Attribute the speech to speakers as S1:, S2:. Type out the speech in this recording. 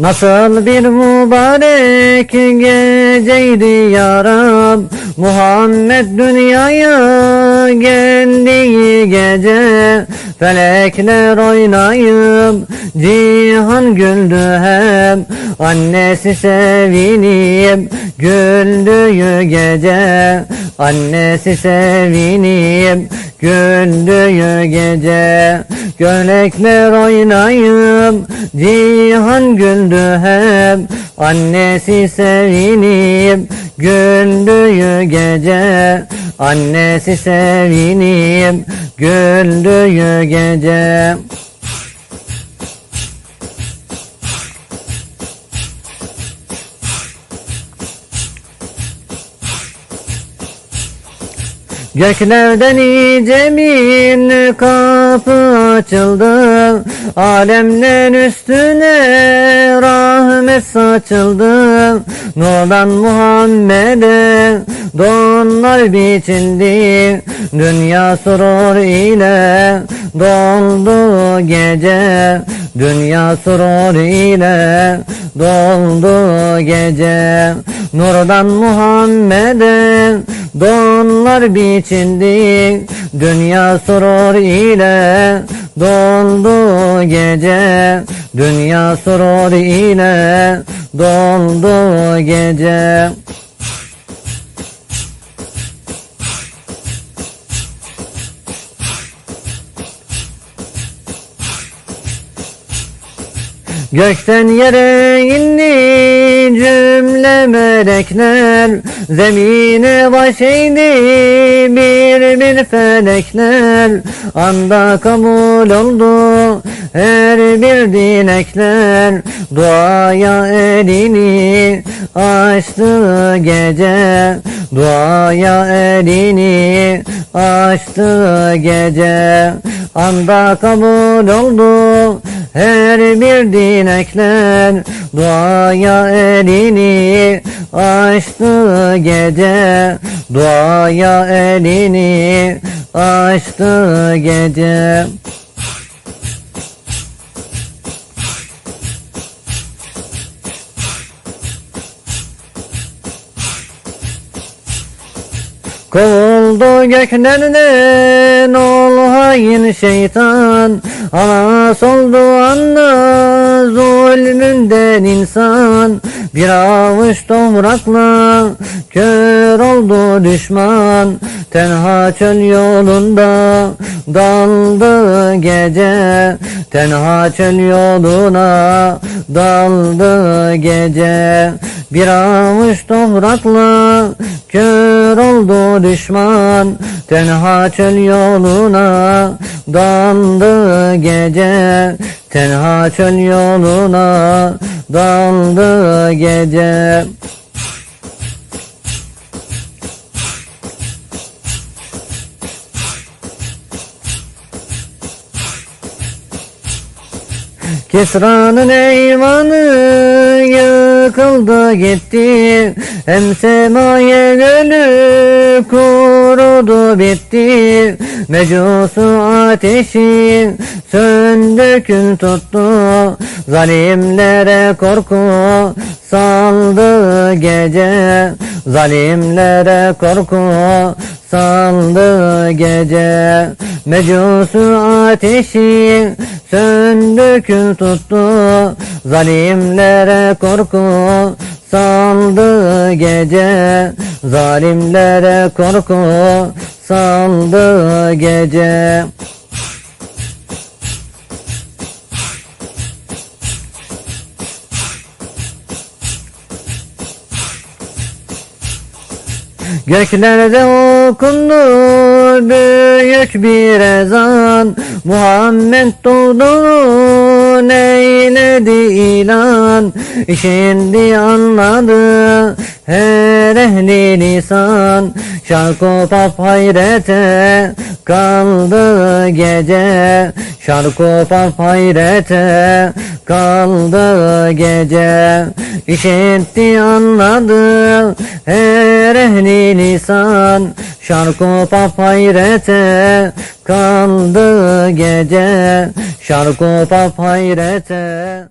S1: Nasıl bir mübarek geceydi ya Rab Muhammed dünyaya geldiği gece Felekler oynayıp cihan güldü hem Annesi sevinip güldüğü gece Annesi sevinip güldüğü gece. Gölekler oynayıp cihan güldü hep. Annesi sevinip güldüğü gece. Annesi sevinip güldüğü gece Göklerden iyice bir kapı açıldı. Alemler üstüne rahmet saçıldı. Nurdan Muhammed'e donlar biçildi. Dünya surur ile doldu gece. Dünya surur ile doldu gece. Nurdan Muhammed'e donlar biçildi Dünya surur ile doldu gece. Dünya surur ile doldu gece Gökten yere indi cümle melekler Zemine baş eğdi bir bir felekler Anda kabul oldu her bir dilekler Duaya elini açtı gece. Duaya elini açtı gece. Anda kabul oldu her bir dilekler Duaya elini açtı gece. Duaya elini açtı gece Kovuldu göklerden ol hain şeytan? Ana soldu anla zulmünden insan. Bir avuç toprakla kör oldu düşman. Tenha çöl yolunda daldı gece. Tenha çöl yoluna daldı gece. Bir avuç toprakla kör oldu düşman Tenha çöl yoluna daldı gece. Tenha çöl yoluna daldı gece Kisra'nın eyvanı yıkıldı gitti. Hem semaya gölü kurudu bitti. Mecusu ateşi söndü tuttu. Zalimlere korku saldı gece. Zalimlere korku saldı gece. Mecusu ateşi söndü tuttu Zalimlere korku saldı gece. Zalimlere korku saldı gece Göklerde okundu büyük bir ezan. Muhammed doğdu neyledi ilan. Şimdi anladı her ehli lisan. Şarkı pop hayrete kaldı gece. Şarkı pop hayrete kaldı gece. İşitti anladı her ehli lisan Şarkı pop hayrete kaldı gece. Şarkı pop hayrete